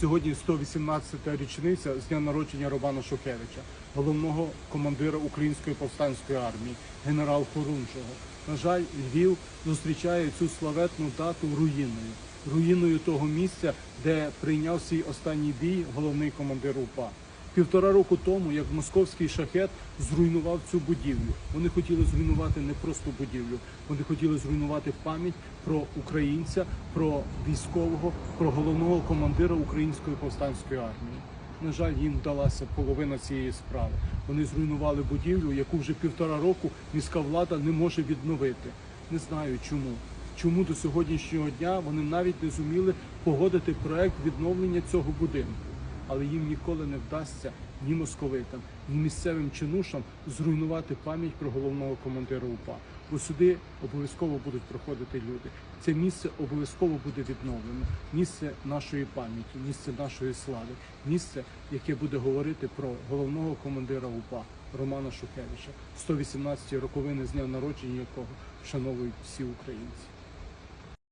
Сьогодні 118-та річниця з дня народження Романа Шухевича, головного командира Української повстанської армії, генерал Хорунжого. На жаль, Львів зустрічає цю славетну дату руїною, руїною того місця, де прийняв свій останній бій головний командир УПА. Півтора року тому, як московський шахет зруйнував цю будівлю. Вони хотіли зруйнувати не просто будівлю, вони хотіли зруйнувати пам'ять про українця, про військового, про головного командира української повстанської армії. На жаль, їм вдалася половина цієї справи. Вони зруйнували будівлю, яку вже півтора року міська влада не може відновити. Не знаю чому. Чому до сьогоднішнього дня вони навіть не зуміли погодити проект відновлення цього будинку але їм ніколи не вдасться ні московитам, ні місцевим чинушам зруйнувати пам'ять про головного командира УПА. Бо сюди обов'язково будуть проходити люди. Це місце обов'язково буде відновлено. Місце нашої пам'яті, місце нашої слави, місце, яке буде говорити про головного командира УПА Романа Шухевича, 118 роковини з дня народження якого вшановують всі українці.